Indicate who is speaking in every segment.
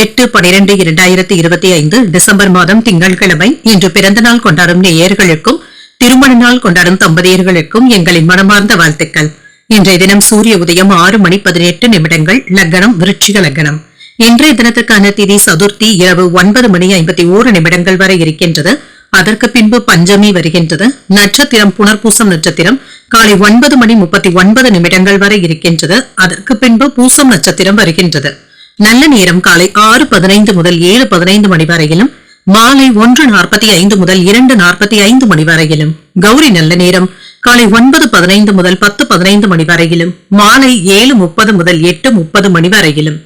Speaker 1: எட்டு பனிரெண்டு இரண்டாயிரத்தி இருபத்தி ஐந்து டிசம்பர் மாதம் திங்கட்கிழமை இன்று பிறந்த நாள் கொண்டாடும் நேயர்களுக்கும் திருமண நாள் கொண்டாடும் தம்பதியர்களுக்கும் எங்களின் மனமார்ந்த வாழ்த்துக்கள். இன்றைய தினம் சூரிய உதயம் ஆறு மணி பதினெட்டு நிமிடங்கள் லக்னம் விருட்சிக லக்னம். இன்றைய தினத்திற்கான திதி சதுர்த்தி இரவு ஒன்பது மணி ஐம்பத்தி ஓரு நிமிடங்கள் வரை இருக்கின்றது. அதற்கு பின்பு பஞ்சமி வருகின்றது. நட்சத்திரம் புனர்பூசம் நட்சத்திரம் காலை ஒன்பது மணி முப்பத்தி ஒன்பது நிமிடங்கள் வரை இருக்கின்றது. அதற்கு பின்பு பூசம் நட்சத்திரம் வருகின்றது. நல்ல நேரம் காலை ஆறு பதினைந்து முதல் ஏழு பதினைந்து மணி வரையிலும் மாலை ஒன்று நாற்பத்தி ஐந்து முதல் இரண்டு நாற்பத்தி ஐந்து மணி வரையிலும். கௌரி நல்ல நேரம் காலை ஒன்பது பதினைந்து முதல் பத்து பதினைந்து மணி வரையிலும் மாலை ஏழு முப்பது முதல் எட்டு முப்பது மணி வரையிலும்.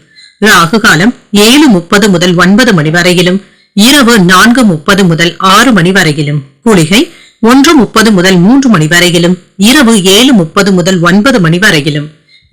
Speaker 1: ராகு காலம் ஏழு முப்பது முதல் ஒன்பது மணி வரையிலும் இரவு நான்கு முப்பது முதல் ஆறு மணி வரையிலும். குளிகை ஒன்று முப்பது முதல் மூன்று மணி வரையிலும் இரவு ஏழு முப்பது முதல் ஒன்பது மணி வரையிலும்.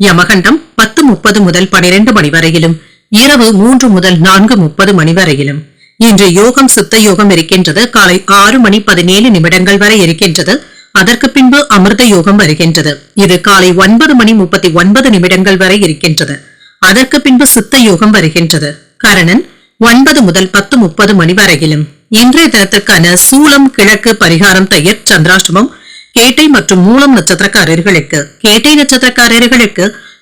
Speaker 1: யமகண்டம் பத்து முப்பது முதல் பனிரெண்டு மணி வரையிலும் இரவு மூன்று முதல் நான்கு முப்பது மணி வரையிலும். இன்று யோகம் சுத்த யோகம் இருக்கின்றது. காலை ஆறு மணி பதினேழு நிமிடங்கள் வரை இருக்கின்றது. அதற்கு பின்பு அமிர்த யோகம் வருகின்றது. இது காலை ஒன்பது மணி முப்பத்தி ஒன்பது நிமிடங்கள் வரை இருக்கின்றது. அதற்கு பின்பு சித்த யோகம் வருகின்றது. கரணன் ஒன்பது முதல் பத்து முப்பது மணி வரையிலும். இன்றைய தினத்திற்கான சூலம் கிழக்கு பரிகாரம் தயிர் சந்திராஷ்டமம் கேட்டை மற்றும் மூலம் நட்சத்திரக்காரர்களுக்கு கேட்டை நட்சத்திரக்காரர்களுக்கு